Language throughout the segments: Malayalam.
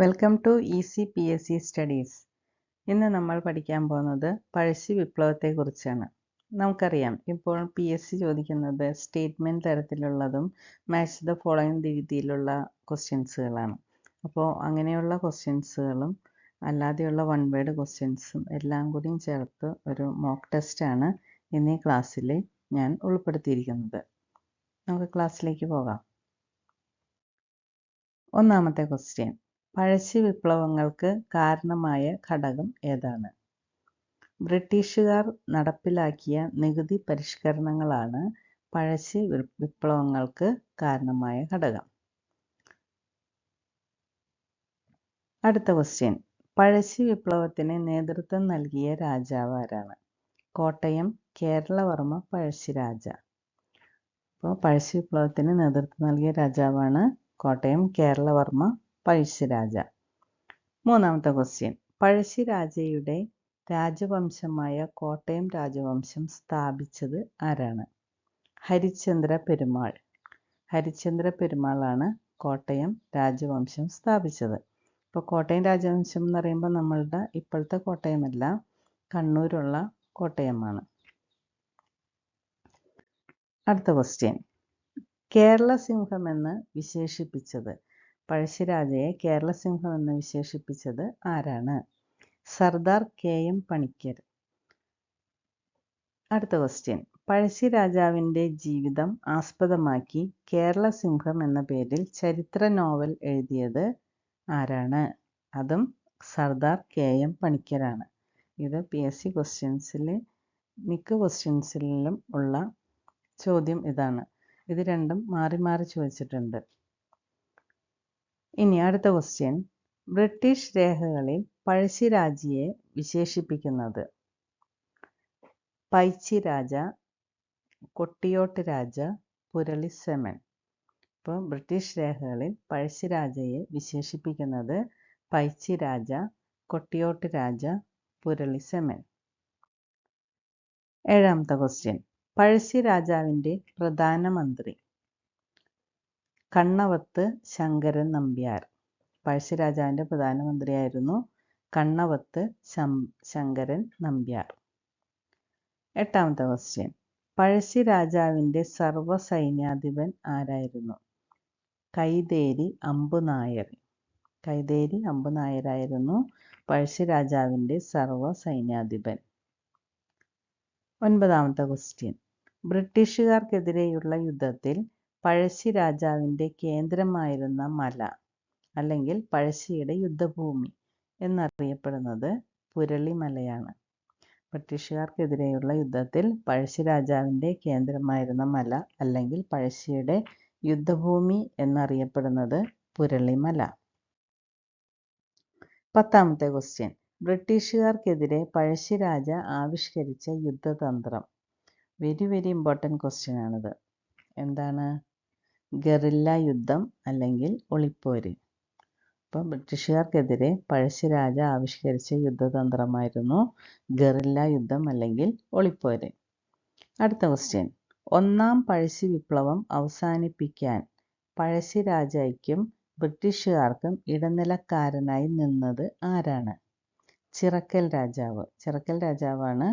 Welcome to easy P S C studies ഇന്ന് നമ്മൾ പഠിക്കാൻ പോകുന്നത് പഴശ്ശി വിപ്ലവത്തെക്കുറിച്ചാണ്. നമുക്കറിയാം ഇപ്പോൾ പി എസ് സി ചോദിക്കുന്നത് സ്റ്റേറ്റ്മെന്റ് തരത്തിലുള്ളതും മാച്ച് ദ ഫോളോയിങ് രീതിയിലുള്ള ക്വസ്റ്റ്യൻസുകളാണ് അപ്പോൾ അങ്ങനെയുള്ള ക്വസ്റ്റ്യൻസുകളും അല്ലാതെയുള്ള വൺ വേർഡ് ക്വസ്റ്റ്യൻസും എല്ലാം കൂടിയും ചേർത്ത് ഒരു മോക്ക് ടെസ്റ്റാണ് ഇന്നീ ക്ലാസ്സിൽ ഞാൻ ഉൾപ്പെടുത്തിയിരിക്കുന്നത്. നമുക്ക് ക്ലാസ്സിലേക്ക് പോകാം. ഒന്നാമത്തെ ക്വസ്റ്റ്യൻ പഴശ്ശി വിപ്ലവങ്ങൾക്ക് കാരണമായ ഘടകം ഏതാണ്? ബ്രിട്ടീഷുകാർ നടപ്പിലാക്കിയ നികുതി പരിഷ്കരണങ്ങളാണ് പഴശ്ശി വിപ്ലവങ്ങൾക്ക് കാരണമായ ഘടകം. അടുത്ത ക്വസ്റ്റ്യൻ പഴശ്ശി വിപ്ലവത്തിന് നേതൃത്വം നൽകിയ രാജാവ് ആരാണ്? കോട്ടയം കേരളവർമ്മ പഴശ്ശിരാജ അപ്പോൾ പഴശ്ശി വിപ്ലവത്തിന് നേതൃത്വം നൽകിയ രാജാവാണ് കോട്ടയം കേരളവർമ്മ പഴശ്ശിരാജ. മൂന്നാമത്തെ ക്വസ്റ്റ്യൻ പഴശ്ശിരാജയുടെ രാജവംശമായ കോട്ടയം രാജവംശം സ്ഥാപിച്ചത് ആരാണ്? ഹരിശ്ചന്ദ്ര പെരുമാൾ. ഹരിശ്ചന്ദ്ര പെരുമാളാണ് കോട്ടയം രാജവംശം സ്ഥാപിച്ചത്. ഇപ്പോൾ കോട്ടയം രാജവംശം എന്ന് പറയുമ്പോൾ നമ്മളുടെ ഇപ്പോഴത്തെ കോട്ടയമല്ല കണ്ണൂരുള്ള കോട്ടയമാണ്. അടുത്ത ക്വസ്റ്റ്യൻ കേരള സിംഹം എന്ന് വിശേഷിപ്പിച്ചത് പഴശ്ശിരാജയെ കേരള സിംഹം എന്ന് വിശേഷിപ്പിച്ചത് ആരാണ്? Sardar K M Panikkar. അടുത്ത ക്വസ്റ്റ്യൻ പഴശ്ശി രാജാവിന്റെ ജീവിതം ആസ്പദമാക്കി കേരള സിംഹം എന്ന പേരിൽ ചരിത്ര നോവൽ എഴുതിയത് ആരാണ്? അതും സർദാർ കെ എം പണിക്കരാണ്. ഇത് പി എസ് സി ക്വസ്റ്റ്യൻസിൽ മിക്ക ക്വസ്റ്റ്യൻസിലും ഉള്ള ചോദ്യം ഇതാണ്. ഇത് രണ്ടും മാറി മാറി ചോദിച്ചിട്ടുണ്ട്. ഇനി അടുത്ത ക്വസ്റ്റ്യൻ ബ്രിട്ടീഷ് രേഖകളിൽ പഴശ്ശിരാജയെ വിശേഷിപ്പിക്കുന്നത്. പൈച്ചി രാജ കൊട്ടിയോട്ട് രാജ പുരളിസെമൻ ഇപ്പോൾ ബ്രിട്ടീഷ് രേഖകളിൽ പഴശ്ശിരാജയെ വിശേഷിപ്പിക്കുന്നത് പൈച്ചി രാജ കൊട്ടിയോട്ട് രാജ പുരളിസെമൻ ഏഴാമത്തെ ക്വസ്റ്റ്യൻ പഴശ്ശി രാജാവിന്റെ പ്രധാനമന്ത്രി. കണ്ണവത്ത് ശങ്കരൻ നമ്പ്യാർ. പഴശ്ശിരാജാവിന്റെ പ്രധാനമന്ത്രിയായിരുന്നു കണ്ണവത്ത് ശങ്കരൻ നമ്പ്യാർ. എട്ടാമത്തെ ക്വസ്റ്റ്യൻ പഴശ്ശി രാജാവിന്റെ സർവ സൈന്യാധിപൻ ആരായിരുന്നു? കൈതേരി അമ്പുനായർ. കൈതേരി അമ്പുനായരായിരുന്നു പഴശ്ശി രാജാവിന്റെ സർവ സൈന്യാധിപൻ ഒൻപതാമത്തെ ക്വസ്റ്റ്യൻ ബ്രിട്ടീഷുകാർക്കെതിരെയുള്ള യുദ്ധത്തിൽ പഴശ്ശി രാജാവിന്റെ കേന്ദ്രമായിരുന്ന മല അല്ലെങ്കിൽ പഴശ്ശിയുടെ യുദ്ധഭൂമി എന്നറിയപ്പെടുന്നത് പുരളിമലയാണ്. ബ്രിട്ടീഷുകാർക്കെതിരെയുള്ള യുദ്ധത്തിൽ പഴശ്ശി രാജാവിന്റെ കേന്ദ്രമായിരുന്ന മല അല്ലെങ്കിൽ പഴശ്ശിയുടെ യുദ്ധഭൂമി എന്നറിയപ്പെടുന്നത് പുരളിമല. പത്താമത്തെ ക്വസ്റ്റ്യൻ ബ്രിട്ടീഷുകാർക്കെതിരെ പഴശ്ശിരാജ ആവിഷ്കരിച്ച യുദ്ധതന്ത്രം. വെരി വെരി ഇമ്പോർട്ടന്റ് ക്വസ്റ്റ്യൻ ആണിത്. എന്താണ്? ഗറില്ല യുദ്ധം അല്ലെങ്കിൽ ഒളിപ്പോര്. അപ്പം ബ്രിട്ടീഷുകാർക്കെതിരെ പഴശ്ശിരാജ ആവിഷ്കരിച്ച യുദ്ധതന്ത്രമായിരുന്നു ഗറില്ല യുദ്ധം അല്ലെങ്കിൽ ഒളിപ്പോര്. അടുത്ത ക്വസ്റ്റ്യൻ ഒന്നാം പഴശ്ശി വിപ്ലവം അവസാനിപ്പിക്കാൻ പഴശ്ശിരാജയ്ക്കും ബ്രിട്ടീഷുകാർക്കും ഇടനിലക്കാരനായി നിന്നത് ആരാണ്? ചിറക്കൽ രാജാവ്. ചിറക്കൽ രാജാവാണ്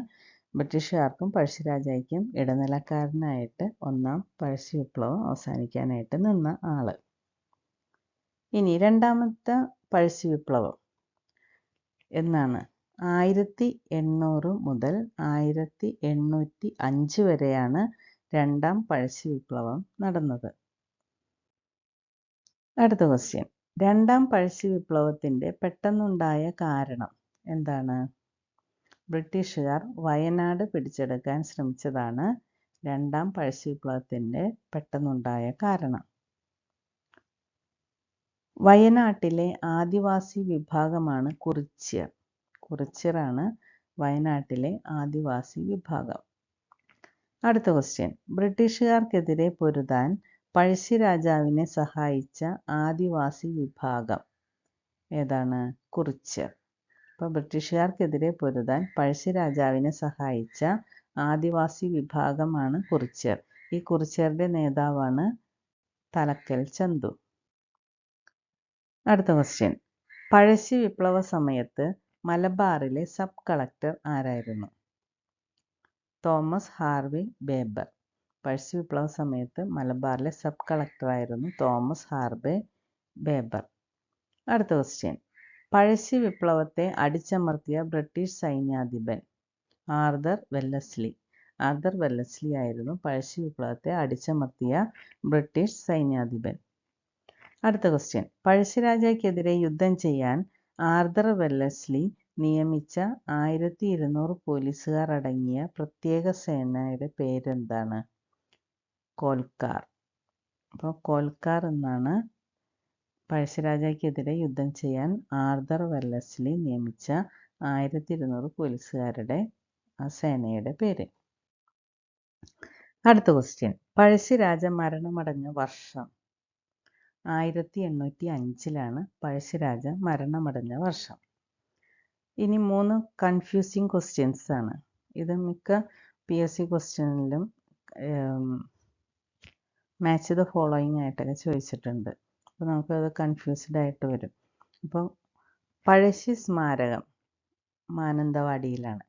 ബ്രിട്ടീഷുകാർക്കും പഴശ്ശിരാജയ്ക്കും ഇടനിലക്കാരനായിട്ട് ഒന്നാം പഴശ്ശി വിപ്ലവം അവസാനിക്കാനായിട്ട് നിന്ന ആൾ. ഇനി രണ്ടാമത്തെ പഴശ്ശി വിപ്ലവം എന്നാണ്. ആയിരത്തി എണ്ണൂറ് മുതൽ ആയിരത്തി എണ്ണൂറ്റി അഞ്ച് വരെയാണ് രണ്ടാം പഴശ്ശി വിപ്ലവം നടന്നത്. അടുത്ത ക്വസ്റ്റ്യൻ രണ്ടാം പഴശ്ശി വിപ്ലവത്തിന്റെ പെട്ടെന്നുണ്ടായ കാരണം എന്താണ്? ബ്രിട്ടീഷുകാർ വയനാട് പിടിച്ചെടുക്കാൻ ശ്രമിച്ചതാണ് രണ്ടാം പഴശ്ശി വിപ്ലവത്തിന്റെ പെട്ടെന്നുണ്ടായ കാരണം. വയനാട്ടിലെ ആദിവാസി വിഭാഗമാണ് കുറിച്യർ. കുറിച്യറാണ് വയനാട്ടിലെ ആദിവാസി വിഭാഗം. അടുത്ത ക്വസ്റ്റ്യൻ ബ്രിട്ടീഷുകാർക്കെതിരെ പൊരുതാൻ പഴശ്ശി രാജാവിനെ സഹായിച്ച ആദിവാസി വിഭാഗം ഏതാണ്? കുറിച്യർ. അപ്പോൾ ബ്രിട്ടീഷുകാർക്കെതിരെ പൊരുതാൻ പഴശ്ശി രാജാവിനെ സഹായിച്ച ആദിവാസി വിഭാഗമാണ് കുറിച്യർ. ഈ കുറിച്യരുടെ നേതാവാണ് തലക്കൽ ചന്തു. അടുത്ത ക്വസ്റ്റ്യൻ പഴശ്ശി വിപ്ലവ സമയത്ത് മലബാറിലെ സബ് കളക്ടർ ആരായിരുന്നു? Thomas Harvey Baber. പഴശ്ശി വിപ്ലവ സമയത്ത് മലബാറിലെ സബ് കളക്ടറായിരുന്നു തോമസ് ഹാർവെ ബേബർ. അടുത്ത ക്വസ്റ്റ്യൻ പഴശ്ശി വിപ്ലവത്തെ അടിച്ചമർത്തിയ ബ്രിട്ടീഷ് സൈന്യാധിപൻ ആർദർ വെല്ലസ്ലി. ആർതർ വെല്ലസ്ലി ആയിരുന്നു പഴശ്ശി വിപ്ലവത്തെ അടിച്ചമർത്തിയ ബ്രിട്ടീഷ് സൈന്യാധിപൻ. അടുത്ത ക്വസ്റ്റ്യൻ പഴശ്ശിരാജയ്ക്കെതിരെ യുദ്ധം ചെയ്യാൻ ആർദർ വെല്ലസ്ലി നിയമിച്ച ആയിരത്തി ഇരുന്നൂറ് പോലീസുകാർ അടങ്ങിയ പ്രത്യേക സേനയുടെ പേരെന്താണ്? കോൽക്കാർ. അപ്പോൾ കോൽക്കാർ എന്നാണ് പഴശ്ശിരാജയ്ക്കെതിരെ യുദ്ധം ചെയ്യാൻ ആർതർ വെല്ലസ്ലി നിയമിച്ച ആയിരത്തി ഇരുന്നൂറ് പോലീസുകാരുടെ ആ സേനയുടെ പേര്. അടുത്ത ക്വസ്റ്റ്യൻ പഴശ്ശിരാജ മരണമടഞ്ഞ വർഷം. ആയിരത്തി എണ്ണൂറ്റി അഞ്ചിലാണ് പഴശ്ശിരാജ മരണമടഞ്ഞ വർഷം. ഇനി മൂന്ന് കൺഫ്യൂസിങ് ക്വസ്റ്റ്യൻസ് ആണ്. ഇത് മിക്ക പി എസ് സി ക്വസ്റ്റ്യനിലും മാച്ച് ദ ഫോളോയിങ് ആയിട്ടൊക്കെ ചോദിച്ചിട്ടുണ്ട്. അപ്പോൾ നമുക്കത് കൺഫ്യൂസ്ഡ് ആയിട്ട് വരും. അപ്പോൾ പഴശ്ശി സ്മാരകം മാനന്തവാടിയിലാണ്.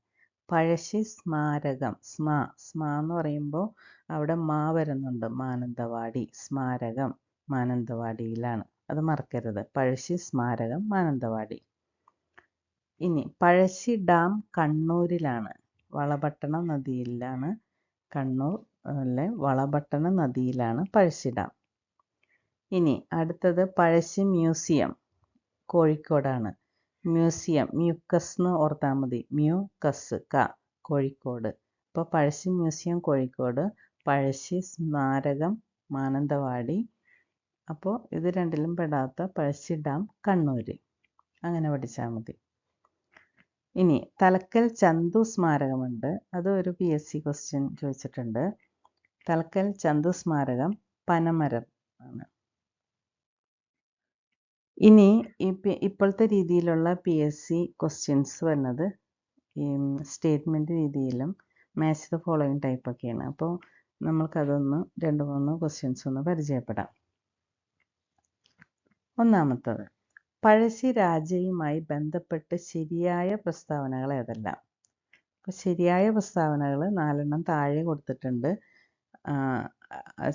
പഴശ്ശി സ്മാരകം സ്മാ സ്മാ എന്ന് പറയുമ്പോൾ അവിടെ മാ വരുന്നുണ്ട്. മാനന്തവാടി സ്മാരകം മാനന്തവാടിയിലാണ്. അത് മറക്കരുത്. പഴശ്ശി സ്മാരകം മാനന്തവാടി. ഇനി പഴശ്ശി ഡാം കണ്ണൂരിലാണ്. വളപട്ടണം നദിയിലാണ് കണ്ണൂർ അല്ലെ വളപട്ടണം നദിയിലാണ് പഴശ്ശി ഡാം. ഇനി അടുത്തത് പഴശ്ശി മ്യൂസിയം കോഴിക്കോടാണ്. മ്യൂസിയം മ്യൂക്കസ് എന്ന് ഓർത്താൽ മതി. മ്യൂക്കസ് ക കോഴിക്കോട്. അപ്പോൾ പഴശ്ശി മ്യൂസിയം കോഴിക്കോട്. പഴശ്ശി സ്മാരകം മാനന്തവാടി. അപ്പോൾ ഇത് രണ്ടിലും പെടാത്ത പഴശ്ശി ഡാം കണ്ണൂർ അങ്ങനെ പഠിച്ചാൽ മതി. ഇനി തലക്കൽ ചന്തു സ്മാരകമുണ്ട്. അത് ഒരു പി എസ് സി ക്വസ്റ്റ്യൻ ചോദിച്ചിട്ടുണ്ട്. തലക്കൽ ചന്തു സ്മാരകം പനമരം ആണ്. ഇനി ഇപ്പോഴത്തെ രീതിയിലുള്ള പി എസ് സി ക്വസ്റ്റ്യൻസ് വരുന്നത് ഈ സ്റ്റേറ്റ്മെന്റ് രീതിയിലും മാച്ച് ദ ഫോളോയിങ് ടൈപ്പൊക്കെയാണ് അപ്പോൾ നമ്മൾക്കതൊന്ന് രണ്ട് മൂന്ന് ക്വസ്റ്റ്യൻസ് ഒന്ന് പരിചയപ്പെടാം. ഒന്നാമത്തത് പഴശ്ശി രാജയുമായി ബന്ധപ്പെട്ട് ശരിയായ പ്രസ്താവനകൾ ഏതെല്ലാം? അപ്പോൾ ശരിയായ പ്രസ്താവനകൾ നാലെണ്ണം താഴെ കൊടുത്തിട്ടുണ്ട്.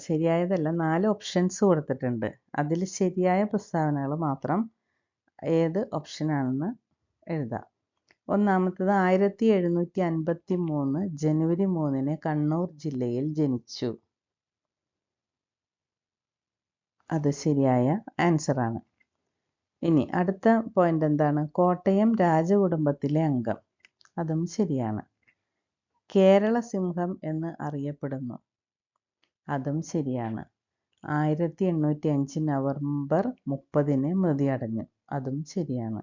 ശരിയായതല്ല. നാല് ഓപ്ഷൻസ് കൊടുത്തിട്ടുണ്ട്. അതിൽ ശരിയായ പ്രസ്താവനകൾ മാത്രം ഏത് ഓപ്ഷനാണെന്ന് എഴുതാം. ഒന്നാമത്തത് ആയിരത്തി എഴുന്നൂറ്റി അൻപത്തി മൂന്ന് ജനുവരി മൂന്നിന് കണ്ണൂർ ജില്ലയിൽ ജനിച്ചു. അത് ശരിയായ ആൻസറാണ് ഇനി അടുത്ത പോയിന്റ് എന്താണ്? കോട്ടയം രാജകുടുംബത്തിലെ അംഗം. അതും ശരിയാണ്. കേരള സിംഹം എന്ന് അറിയപ്പെടുന്നു. അതും ശരിയാണ്. ആയിരത്തി എണ്ണൂറ്റി അഞ്ച് നവംബർ മുപ്പതിന് മൃതി അടഞ്ഞു. അതും ശരിയാണ്.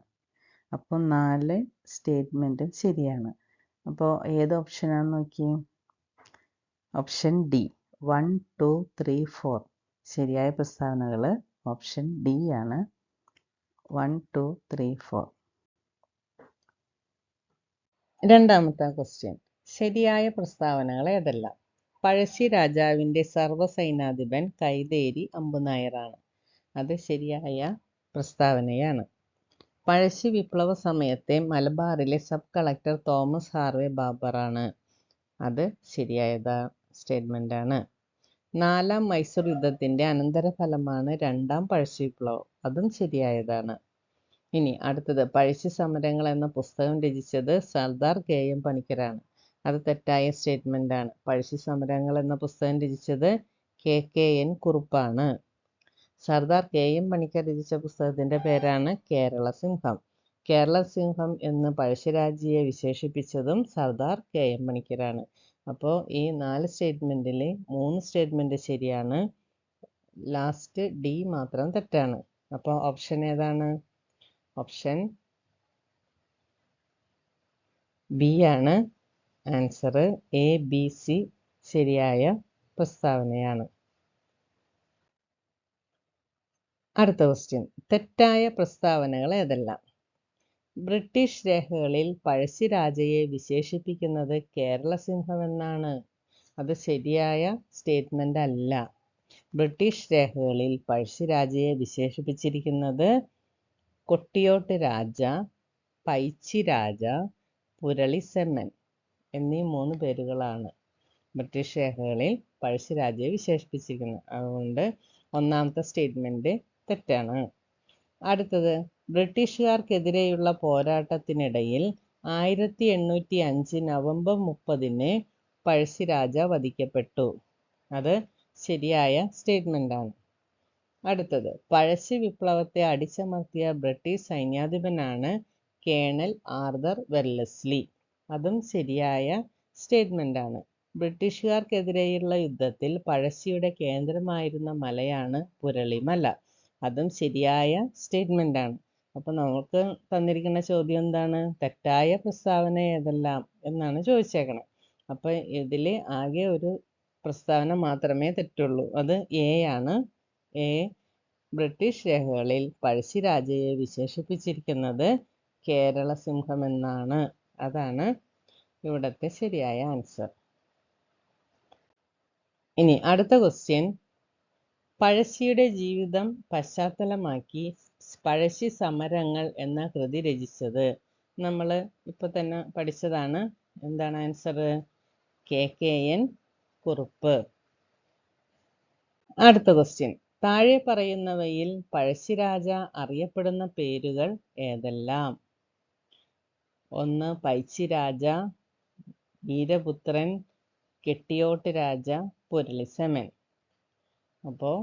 അപ്പോൾ നാല് സ്റ്റേറ്റ്മെന്റും ശരിയാണ്. അപ്പോൾ ഏത് ഓപ്ഷനാണെന്ന് നോക്കിയേ option D. One two three four. ശരിയായ പ്രസ്താവനകൾ ഓപ്ഷൻ ഡി ആണ്. One two three four. രണ്ടാമത്തെ ക്വസ്റ്റ്യൻ. ശരിയായ പ്രസ്താവനകൾ ഏതെല്ലാം? പഴശ്ശി രാജാവിന്റെ സർവസൈനാധിപൻ കൈതേരി അമ്പുനായരാണ് അത് ശരിയായ പ്രസ്താവനയാണ്. പഴശ്ശി വിപ്ലവ സമയത്തെ മലബാറിലെ സബ് കളക്ടർ തോമസ് ഹാർവെ ബാബറാണ്. അത് ശരിയായ സ്റ്റേറ്റ്മെന്റാണ്. നാലാം മൈസൂർ യുദ്ധത്തിന്റെ അനന്തരഫലമാണ് രണ്ടാം പഴശ്ശി വിപ്ലവം. അതും ശരിയായതാണ്. ഇനി അടുത്തത് പഴശ്ശി സമരങ്ങൾ എന്ന പുസ്തകം രചിച്ചത് സർദാർ കെ എം പണിക്കരാണ്. അത് തെറ്റായ സ്റ്റേറ്റ്മെന്റ് ആണ്. പഴശ്ശി സമരങ്ങൾ എന്ന പുസ്തകം രചിച്ചത് കെ കെ എൻ കുറുപ്പാണ്. സർദാർ കെ എം പണിക്കർ രചിച്ച പുസ്തകത്തിന്റെ പേരാണ് കേരള സിംഹം. കേരള സിംഹം എന്ന് പഴശ്ശിരാജയെ വിശേഷിപ്പിച്ചതും സർദാർ കെ എം പണിക്കരാണ് അപ്പോൾ ഈ നാല് സ്റ്റേറ്റ്മെന്റിൽ മൂന്ന് സ്റ്റേറ്റ്മെന്റ് ശരിയാണ്. ലാസ്റ്റ് ഡി മാത്രം തെറ്റാണ്. അപ്പോൾ ഓപ്ഷൻ ഏതാണ്? ഓപ്ഷൻ ബി ആണ്. ആൻസർ എ ബി സി ശരിയായ പ്രസ്താവനയാണ്. അടുത്ത ക്വസ്റ്റ്യൻ തെറ്റായ പ്രസ്താവനകൾ ഏതെല്ലാം? ബ്രിട്ടീഷ് രേഖകളിൽ പഴശ്ശിരാജയെ വിശേഷിപ്പിക്കുന്നത് കേരള സിംഹം എന്നാണ്. അത് ശരിയായ സ്റ്റേറ്റ്മെന്റ് അല്ല. ബ്രിട്ടീഷ് രേഖകളിൽ പഴശ്ശിരാജയെ വിശേഷിപ്പിച്ചിരിക്കുന്നത് കൊട്ടിയോട്ട് രാജ പൈച്ചി രാജ പുരളിസെമ്മൻ. എന്നീ മൂന്ന് പേരുകളാണ്. ബ്രിട്ടീഷ് രേഖകളിൽ പഴശ്ശിരാജയെ വിശേഷിപ്പിച്ചിരിക്കുന്നത് അതുകൊണ്ട് ഒന്നാമത്തെ സ്റ്റേറ്റ്മെന്റ് തെറ്റാണ്. അടുത്തത് ബ്രിട്ടീഷുകാർക്കെതിരെയുള്ള പോരാട്ടത്തിനിടയിൽ ആയിരത്തി എണ്ണൂറ്റി അഞ്ച് നവംബർ മുപ്പതിന് പഴശ്ശിരാജ വധിക്കപ്പെട്ടു. അത് ശരിയായ സ്റ്റേറ്റ്മെന്റ് ആണ്. അടുത്തത് പഴശ്ശി വിപ്ലവത്തെ അടിച്ചമർത്തിയ ബ്രിട്ടീഷ് സൈന്യാധിപനാണ് കേണൽ ആർതർ വെല്ലസ്ലി അതും ശരിയായ സ്റ്റേറ്റ്മെന്റ് ആണ്. ബ്രിട്ടീഷുകാർക്കെതിരെയുള്ള യുദ്ധത്തിൽ പഴശ്ശിയുടെ കേന്ദ്രമായിരുന്ന മലയാണ് പുരളിമല. അതും ശരിയായ സ്റ്റേറ്റ്മെന്റ് ആണ്. അപ്പോൾ നമുക്ക് തന്നിരിക്കുന്ന ചോദ്യം എന്താണ്? തെറ്റായ പ്രസ്താവന ഏതെല്ലാം എന്നാണ് ചോദിച്ചേക്കണം. അപ്പോൾ ഇതിൽ ആകെ ഒരു പ്രസ്താവന മാത്രമേ തെറ്റുള്ളൂ. അത് എ ആണ്. എ ബ്രിട്ടീഷ് രേഖകളിൽ പഴശ്ശിരാജയെ വിശേഷിപ്പിച്ചിരിക്കുന്നത് കേരള സിംഹം എന്നാണ്. അതാണ് ഇവിടുത്തെ ശരിയായ ആൻസർ ഇനി അടുത്ത ക്വസ്റ്റ്യൻ പഴശ്ശിയുടെ ജീവിതം പശ്ചാത്തലമാക്കി പഴശ്ശി സമരങ്ങൾ എന്ന കൃതി രചിച്ചത്. നമ്മൾ ഇപ്പോൾ തന്നെ പഠിച്ചതാണ്. എന്താണ് answer K K N Kurup. അടുത്ത ക്വസ്റ്റ്യൻ താഴെ പറയുന്നവയിൽ പഴശ്ശിരാജ അറിയപ്പെടുന്ന പേരുകൾ ഏതെല്ലാം? ഒന്ന് പൈച്ചിരാജ വീരപുത്രൻ കെട്ടിയോട്ട് രാജ പുരളിസമൻ. അപ്പോൾ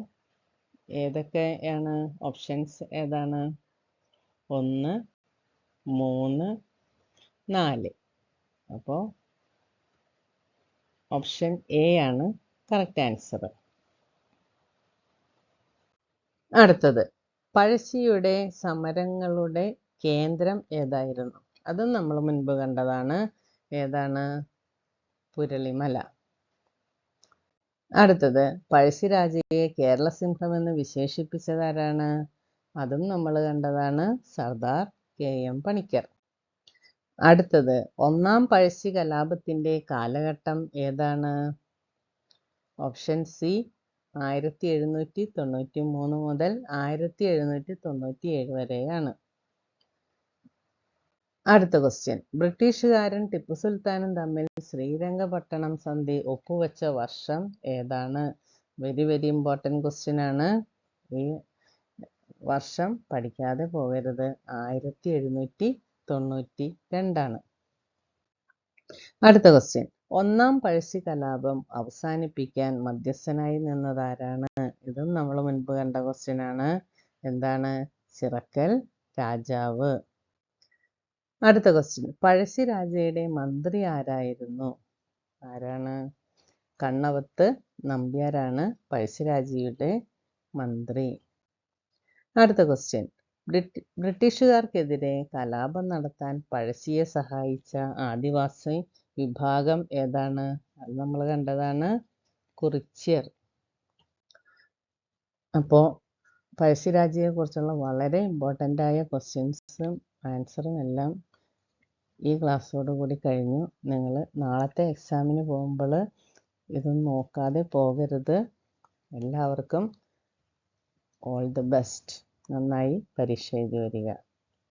ഏതൊക്കെയാണ് ഓപ്ഷൻസ് ഏതാണ്? ഒന്ന് മൂന്ന് നാല്. അപ്പോൾ ഓപ്ഷൻ എ ആണ് കറക്റ്റ് ആൻസർ അടുത്തത് പഴശ്ശിയുടെ സമരങ്ങളുടെ കേന്ദ്രം ഏതായിരുന്നു? അതും നമ്മൾ മുൻപ് കണ്ടതാണ്. ഏതാണ്? പുരളിമല. അടുത്തത് പഴശ്ശിരാജയെ കേരള സിംഹം എന്ന് വിശേഷിപ്പിച്ചത് ആരാണ്? അതും നമ്മൾ കണ്ടതാണ് സർദാർ കെ എം പണിക്കർ. അടുത്തത് ഒന്നാം പഴശ്ശി കലാപത്തിന്റെ കാലഘട്ടം ഏതാണ്? ഓപ്ഷൻ സി ആയിരത്തി എഴുന്നൂറ്റി തൊണ്ണൂറ്റി മൂന്ന് മുതൽ ആയിരത്തി എഴുന്നൂറ്റി തൊണ്ണൂറ്റി ഏഴ് വരെയാണ്. അടുത്ത ക്വസ്റ്റ്യൻ ബ്രിട്ടീഷുകാരൻ ടിപ്പു സുൽത്താനും തമ്മിൽ ശ്രീരംഗപട്ടണം സന്ധി ഒപ്പുവെച്ച വർഷം ഏതാണ്? വെരി വെരി ഇമ്പോർട്ടന്റ് ക്വസ്റ്റ്യൻ ആണ്. ഈ വർഷം പഠിക്കാതെ പോകരുത്. ആയിരത്തി എഴുന്നൂറ്റി തൊണ്ണൂറ്റി രണ്ടാണ് അടുത്ത ക്വസ്റ്റ്യൻ ഒന്നാം പഴശ്ശി കലാപം അവസാനിപ്പിക്കാൻ മധ്യസ്ഥനായി നിന്നതാരാണ് ഇതും നമ്മൾ മുൻപ് കണ്ട ക്വസ്റ്റ്യൻ ആണ്. എന്താണ്? ചിറക്കൽ രാജാവ്. അടുത്ത ക്വസ്റ്റ്യൻ പഴശ്ശി രാജയുടെ മന്ത്രി ആരായിരുന്നു? ആരാണ്? കണ്ണവത്ത് നമ്പ്യാരാണ് പഴശ്ശിരാജയുടെ മന്ത്രി. അടുത്ത ക്വസ്റ്റ്യൻ ബ്രിട്ടി ബ്രിട്ടീഷുകാർക്കെതിരെ കലാപം നടത്താൻ പഴശ്ശിയെ സഹായിച്ച ആദിവാസി വിഭാഗം ഏതാണ്? അത് നമ്മൾ കണ്ടതാണ് കുറിച്യർ. അപ്പോൾ പഴശ്ശിരാജയെ കുറിച്ചുള്ള വളരെ ഇമ്പോർട്ടന്റ് ആയ ക്വസ്റ്റ്യൻസും ആൻസറും എല്ലാം ഈ ക്ലാസ്സോട് കൂടി കഴിഞ്ഞു. നിങ്ങൾ നാളത്തെ എക്സാമിന് പോകുമ്പോൾ ഇതൊന്നും നോക്കാതെ പോകരുത്. എല്ലാവർക്കും ഓൾ ദി ബെസ്റ്റ്. നന്നായി പരീക്ഷ എഴുതി വരിക.